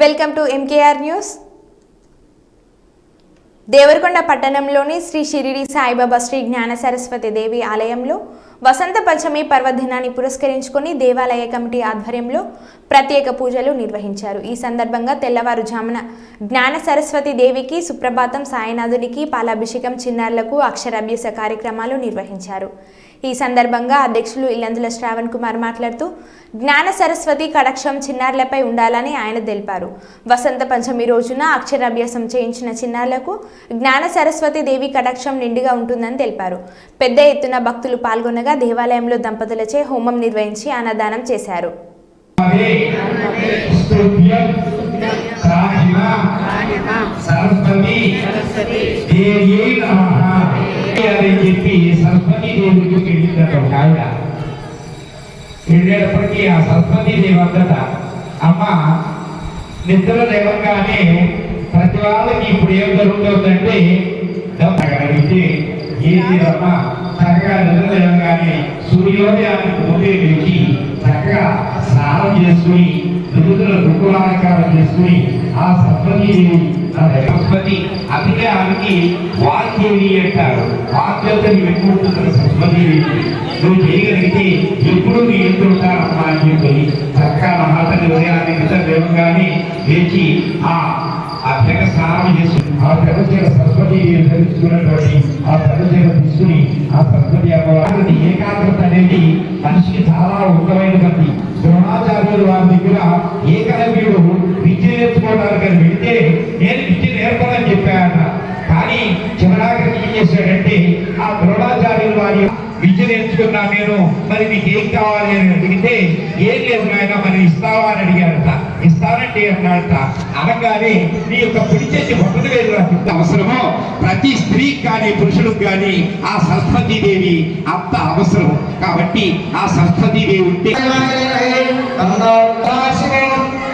Welcome to MKR news Devarakonda పట్టణంలోని శ్రీ షిరిడి సాయిబాబా శ్రీ జ్ఞాన సరస్వతి దేవి ఆలయంలో వసంత పంచమి పర్వదినాన్ని పురస్కరించుకొని దేవాలయ కమిటీ ఆధ్వర్యంలో ప్రత్యేక పూజలు నిర్వహించారు. ఈ సందర్భంగా తెల్లవారుజామున జ్ఞాన సరస్వతి దేవికి సుప్రభాతం సాయినాథునికి పాలాభిషేకం చిన్నారులకు అక్షరాభ్యాస కార్యక్రమాలు నిర్వహించారు. ఈ సందర్భంగా అధ్యక్షులు ఇల్లందుల శ్రావణ్ కుమార్ మాట్లాడుతూ జ్ఞాన సరస్వతి కటాక్షం చిన్నారులపై ఉండాలని ఆయన తెలిపారు. వసంత పంచమి రోజున అక్షరాభ్యాసం చేయించిన చిన్నారులకు జ్ఞాన సరస్వతి దేవి కటాక్షం నిండుగా ఉంటుందని తెలిపారు. పెద్ద ఎత్తున భక్తులు పాల్గొనగా దేవాలయంలో దంపతులచే హోమం నిర్వహించి అన్నదానం చేశారు. సరస్వతి వెళ్ళిందట వెళ్ళేటప్పటికీ ఆ సరస్వతి దేవి అందట అమ్మ నిద్ర లేవగానే ప్రతి వాళ్ళకి ఇప్పుడు ఏం జరుగుతుందంటే అడిగితే ఏంటి అమ్మ చక్కగా నిద్ర లేవగానే సూర్యోదయానికి ముందే లేచి చక్కగా స్నానం చేసుకుని దుర్గుల దుఃఖాలంకారం చేసుకుని ఆ సరస్వతి దేవి సరస్వతి అందుకే ఆమెకి వాగ్దేవి అంటారు. వాగ్దేవతని వెనుకుంటున్న సరస్వతి నువ్వు చేయగలిగితే ఎప్పుడు నీ ఎదురుంటారమ్మా అని చెప్పి చక్కగా మహాతల్లి ఉదయాన్ని నిద్ర లేవగానే లేచి ఆ ఆ తెగ స్నానం చేసి ఆ తెగ చీర సరస్వతి ధరించుకున్నటువంటి ఆ తెగ చీర తీసుకుని ఆ సరస్వతి అమ్మవారి ఏకాగ్రత అనేది మనిషికి చాలా ఉన్నతమైనటువంటి ద్రోణాచార్యులు వారి దగ్గర ఏకలవ్యుడు విద్య నేర్చుకోవడానికి అని వెళితే నేను విద్య నేర్పదని చెప్పాడట కానీ చివరాఖరికి ఏం చేశాడంటే ఆ ద్రోణాచార్యులు వారి విద్య నేర్చుకున్నా నేను మరి నీకు ఏం కావాలి అని అడిగితే ఏం లేదు నాయన మరి ఇస్తావా అని అడిగాడట ఇస్తానండి అన్నాడట అనగానే నీ యొక్క పిడి చేసి బొట్టలు వేలు నాకు అవసరమో ప్రతి స్త్రీకి కానీ పురుషులకు కానీ ఆ సరస్వతీ దేవి అంత అవసరం కాబట్టి ఆ సరస్వతీ దేవి ఉంటే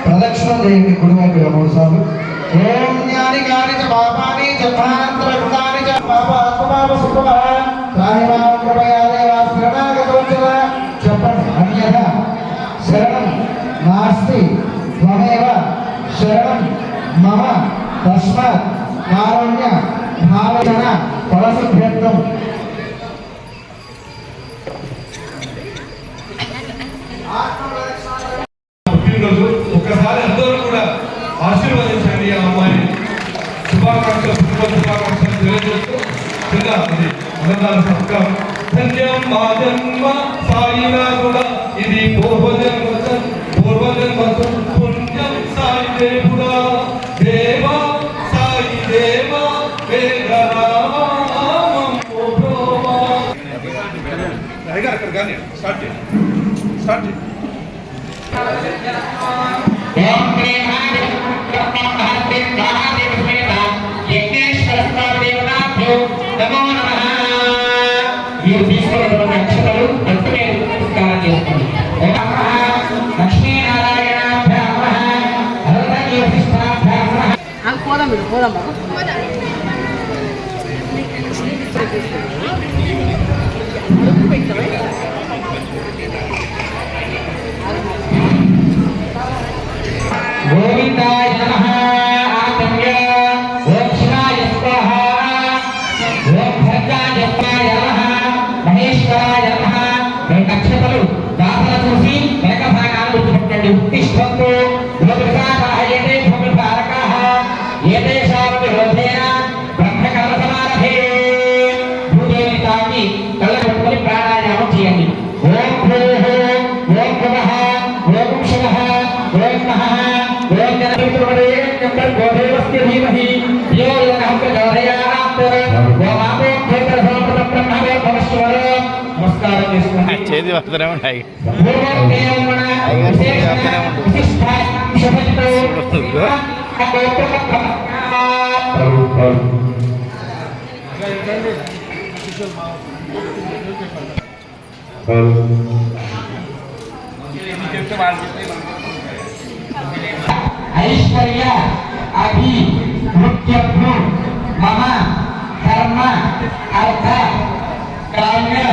ప్రదక్షిణం చేయండి కుడివైపు మూడు సార్లు ఓం జ్ఞాని గాని చ పాపాని చ మహాంతరకృతాని చ పాప ఆత్మపాప సుఖమ సాహిమాం కృపయా దేవా చెప్పండి శరణం నాస్తి త్వమేవ శరణం మమ తస్మాత్ కారుణ్య భావన ఫలసిద్ధ్యర్థం పుట్టినరోజు ఒక్కసారి అందరూ కూడా ఆశీర్వదించండి ఆ అమ్మాయిని. శుభాకాంక్షలు పుట్టిన శుభాకాంక్షలు తెలియజేస్తూ అన్నదాన సత్కారం. ధన్యం మా జన్మ కానీ స్టార్ట్ చేయండి స్టార్ట్ చేయండి మీరు తీసుకున్నటువంటి అక్షతలు భక్తి మీద నమస్కారం చేసుకోండి. ఓం నమః. లక్ష్మీనారాయణాభ్యాం నక్షత్రాలు దాతలు చూసి మేక భాగాలు గుర్తుపెట్టండి ఉత్తిష్టంతో చేసుకోండి వస్తూనే ఉంటాయి పూర్వం ఐశ్వర్య అభి నృత్యభ్రు మమ కర్మ అర్థ కామ్య